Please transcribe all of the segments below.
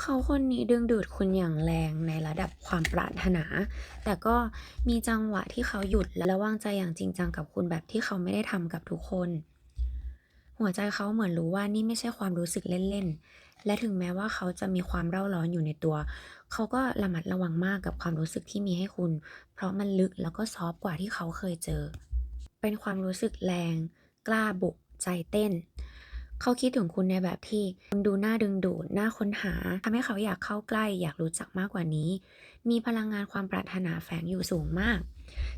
เขาคนนี้ดึงดูดคุณอย่างแรงในระดับความปรารถนา แต่ก็มีจังหวะที่เขาหยุดและวางใจอย่างจริงจังกับคุณแบบที่เขาไม่ได้ทำกับทุกคน หัวใจเขาเหมือนรู้ว่านี่ไม่ใช่ความรู้สึกเล่นๆ และถึงแม้ว่าเขาจะมีความเร่าร้อนอยู่ในตัว เขาก็ระมัดระวังมากกับความรู้สึกที่มีให้คุณ เพราะมันลึกแล้วก็ซอฟกว่าที่เขาเคยเจอ เป็นความรู้สึกแรง กล้าบุก ใจเต้น เขาคิดถึงคุณในแบบที่คุณดูน่าดึงดูดน่าค้นหาทำให้เขาอยากเข้าใกล้ อยากรู้จักมากกว่านี้ มีพลังงานความปรารถนาแฝงอยู่สูงมาก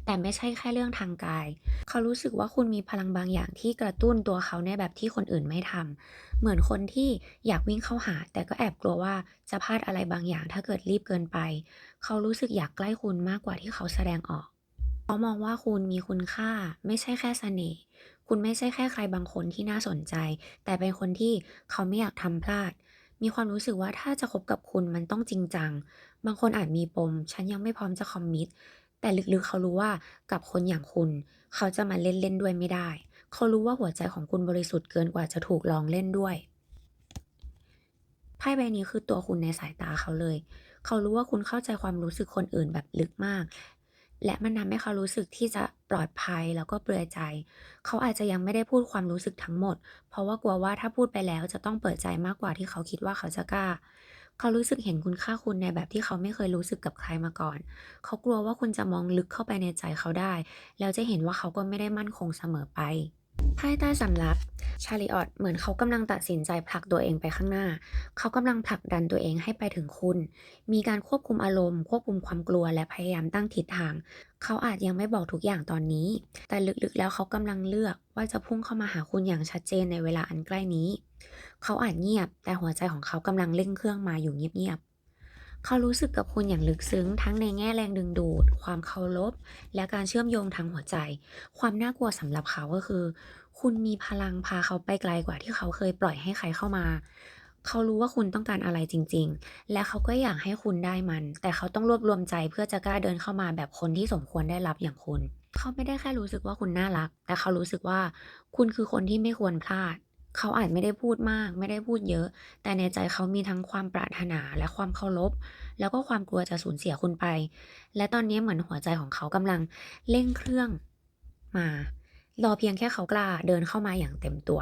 แต่ไม่ใช่แค่เรื่องทางกาย เขารู้สึกว่าคุณมีพลังบางอย่างที่กระตุ้นตัวเขาในแบบที่คนอื่นไม่ทำเหมือนคนที่อยากวิ่งเข้าหา แต่ก็แอบกลัวว่าจะพลาดอะไรบางอย่าง ถ้าเกิดรีบเกินไป เขารู้สึกอยากใกล้คุณมากกว่าที่เขาแสดงออก เขามองว่าคุณมีคุณค่า ไม่ใช่แค่เสน่ห์ คุณไม่ใช่แค่ใครบางคนที่น่าสนใจ แต่เป็นคนที่เขาไม่อยากทำพลาด มีความรู้สึกว่าถ้าจะคบกับคุณมันต้องจริงจัง บางคนอาจมีปม ฉันยังไม่พร้อมจะคอมมิต แต่ลึกๆเขารู้ว่ากับคนอย่างคุณ เขาจะมาเล่นๆด้วยไม่ได้ เขารู้ว่าหัวใจของคุณบริสุทธิ์เกินกว่าจะถูกลองเล่นด้วย ไพ่ใบนี้คือตัวคุณในสายตาเขาเลย เขารู้ว่าคุณเข้าใจความรู้สึกคนอื่นแบบลึกมาก และมันทำให้เขารู้สึกที่จะปลอดภัยแล้วก็เปลือยใจ เขาอาจจะยังไม่ได้พูดความรู้สึกทั้งหมด เพราะว่ากลัวว่าถ้าพูดไปแล้วจะต้องเปิดใจมากกว่าที่เขาคิดว่าเขาจะกล้า เขารู้สึกเห็นคุณค่าคุณในแบบที่เขาไม่เคยรู้สึกกับใครมาก่อน เขากลัวว่าคุณจะมองลึกเข้าไปในใจเขาได้ แล้วจะเห็นว่าเขาก็ไม่ได้มั่นคงเสมอไปไพ่ใต้สำรับ ชาลิออตเหมือนเขากำลังตัดสินใจผลักตัวเองไปข้างหน้า เขากำลังผลักดันตัวเองให้ไปถึงคุณ มีการควบคุมอารมณ์ ควบคุมความกลัวและพยายามตั้งทิศทาง เขาอาจยังไม่บอกทุกอย่างตอนนี้ แต่ลึกๆแล้วเขากำลังเลือกว่าจะพุ่งเข้ามาหาคุณอย่างชัดเจนในเวลาอันใกล้นี้ เขาอาจเงียบ แต่หัวใจของเขากำลังเร่งเครื่องมาอยู่เงียบ เขารู้สึกกับคุณอย่างลึกซึ้ง ทั้งในแง่แรงดึงดูด ความเคารพ และการเชื่อมโยงทางหัวใจ ความน่ากลัวสำหรับเขาก็คือ คุณมีพลังพาเขาไปไกลกว่าที่เขาเคยปล่อยให้ใครเข้ามา เขารู้ว่าคุณต้องการอะไรจริง ๆ และเขาก็อยากให้คุณได้มัน แต่เขาต้องรวบรวมใจเพื่อจะกล้าเดินเข้ามาแบบคนที่สมควรได้รับอย่างคุณ เขาไม่ได้แค่รู้สึกว่าคุณน่ารัก แต่เขารู้สึกว่า คุณคือคนที่ไม่ควรพลาด เขาอาจไม่ได้พูดมาก ไม่ได้พูดเยอะ แต่ในใจเขามีทั้งความปรารถนาและความเคารพ แล้วก็ความกลัวจะสูญเสียคุณไป และตอนนี้เหมือนหัวใจของเขากำลังเร่งเครื่องมา รอเพียงแค่เขากล้าเดินเข้ามาอย่างเต็มตัว